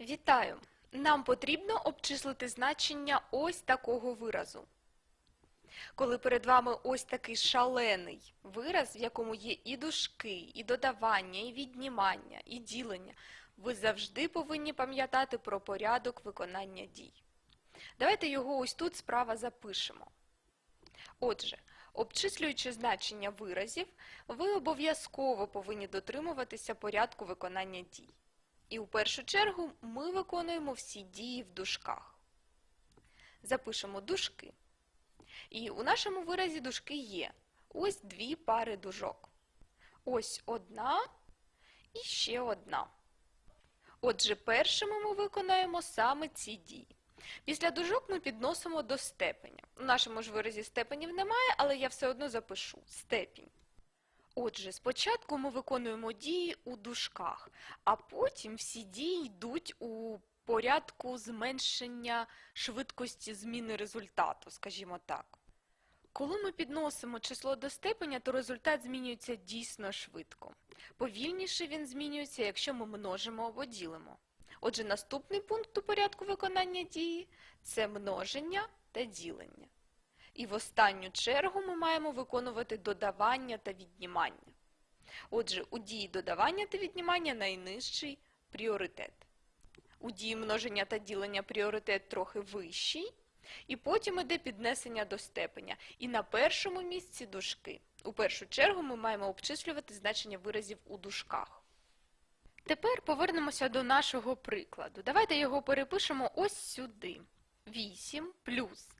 Вітаю! Нам потрібно обчислити значення ось такого виразу. Коли перед вами ось такий шалений вираз, в якому є і дужки, і додавання, і віднімання, і ділення, ви завжди повинні пам'ятати про порядок виконання дій. Давайте його ось тут справа запишемо. Отже, обчислюючи значення виразів, ви обов'язково повинні дотримуватися порядку виконання дій. І у першу чергу ми виконуємо всі дії в дужках. Запишемо дужки. І у нашому виразі дужки є. Ось дві пари дужок. Ось одна і ще одна. Отже, першими ми виконаємо саме ці дії. Після дужок ми підносимо до степеня. У нашому ж виразі степенів немає, але я все одно запишу степінь. Отже, спочатку ми виконуємо дії у дужках, а потім всі дії йдуть у порядку зменшення швидкості зміни результату, скажімо так. Коли ми підносимо число до степеня, то результат змінюється дійсно швидко. Повільніше він змінюється, якщо ми множимо або ділимо. Отже, наступний пункт у порядку виконання дії це множення та ділення. І в останню чергу ми маємо виконувати додавання та віднімання. Отже, у дії додавання та віднімання найнижчий пріоритет. У дії множення та ділення пріоритет трохи вищий, і потім іде піднесення до степеня. І на першому місці дужки. У першу чергу ми маємо обчислювати значення виразів у дужках. Тепер повернемося до нашого прикладу. Давайте його перепишемо ось сюди. 8 плюс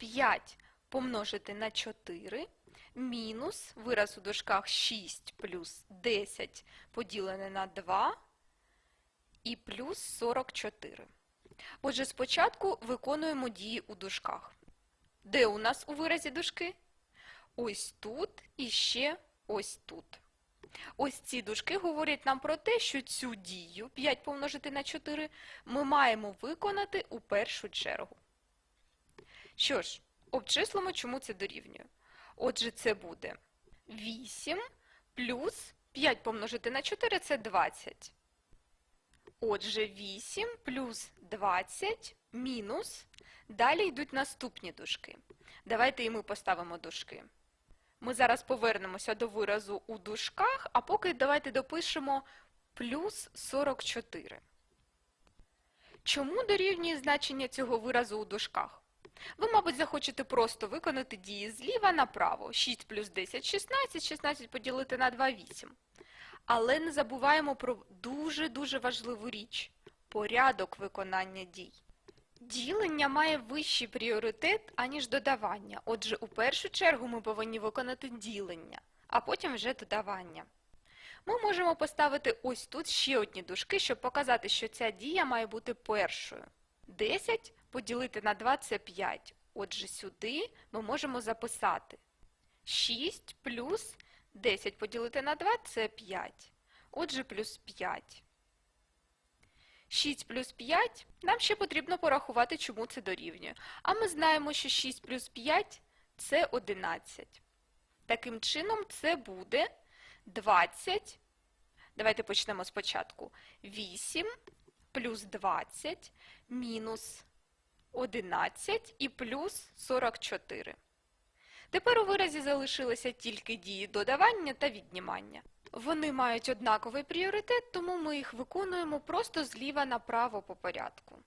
5 помножити на 4 мінус вираз у дужках 6 плюс 10 поділене на 2 і плюс 44. Отже, спочатку виконуємо дії у дужках. Де у нас у виразі дужки? Ось тут і ще ось тут. Ось ці дужки говорять нам про те, що цю дію 5 помножити на 4 ми маємо виконати у першу чергу. Що ж, обчислимо, чому це дорівнює. Отже, це буде 8 плюс 5 помножити на 4 – це 20. Отже, 8 плюс 20 мінус. Далі йдуть наступні дужки. Давайте і ми поставимо дужки. Ми зараз повернемося до виразу у дужках, а поки давайте допишемо плюс 44. Чому дорівнює значення цього виразу у дужках? Ви, мабуть, захочете просто виконати дії зліва направо. 6 плюс 10 – 16, 16 поділити на 2 – 8. Але не забуваємо про дуже-дуже важливу річ – порядок виконання дій. Ділення має вищий пріоритет, аніж додавання. Отже, у першу чергу ми повинні виконати ділення, а потім вже додавання. Ми можемо поставити ось тут ще одні дужки, щоб показати, що ця дія має бути першою. 10 поділити на 2 – це 5. Отже, сюди ми можемо записати 6 плюс 10 поділити на 2 – це 5. Отже, плюс 5. 6 плюс 5 нам ще потрібно порахувати, чому це дорівнює. А ми знаємо, що 6 плюс 5 – це 11. Таким чином, це буде 20. Давайте почнемо спочатку. 8 плюс 20 мінус 11 і плюс 44. Тепер у виразі залишилися тільки дії додавання та віднімання. Вони мають однаковий пріоритет, тому ми їх виконуємо просто зліва направо по порядку.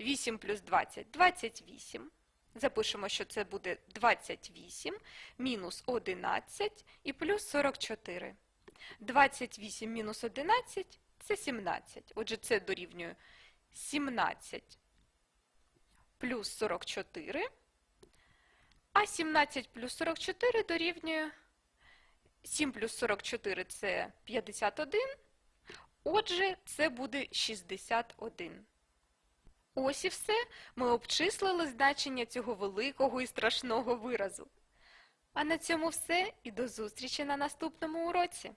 8 плюс 20 – 28. Запишемо, що це буде 28 мінус 11 і плюс 44. 28 мінус 11 – це 17. Отже, це дорівнює 17 плюс 44. А 17 плюс 44 дорівнює 7 плюс 44 – це 51. Отже, це буде 61. Ось і все. Ми обчислили значення цього великого і страшного виразу. А на цьому все і до зустрічі на наступному уроці.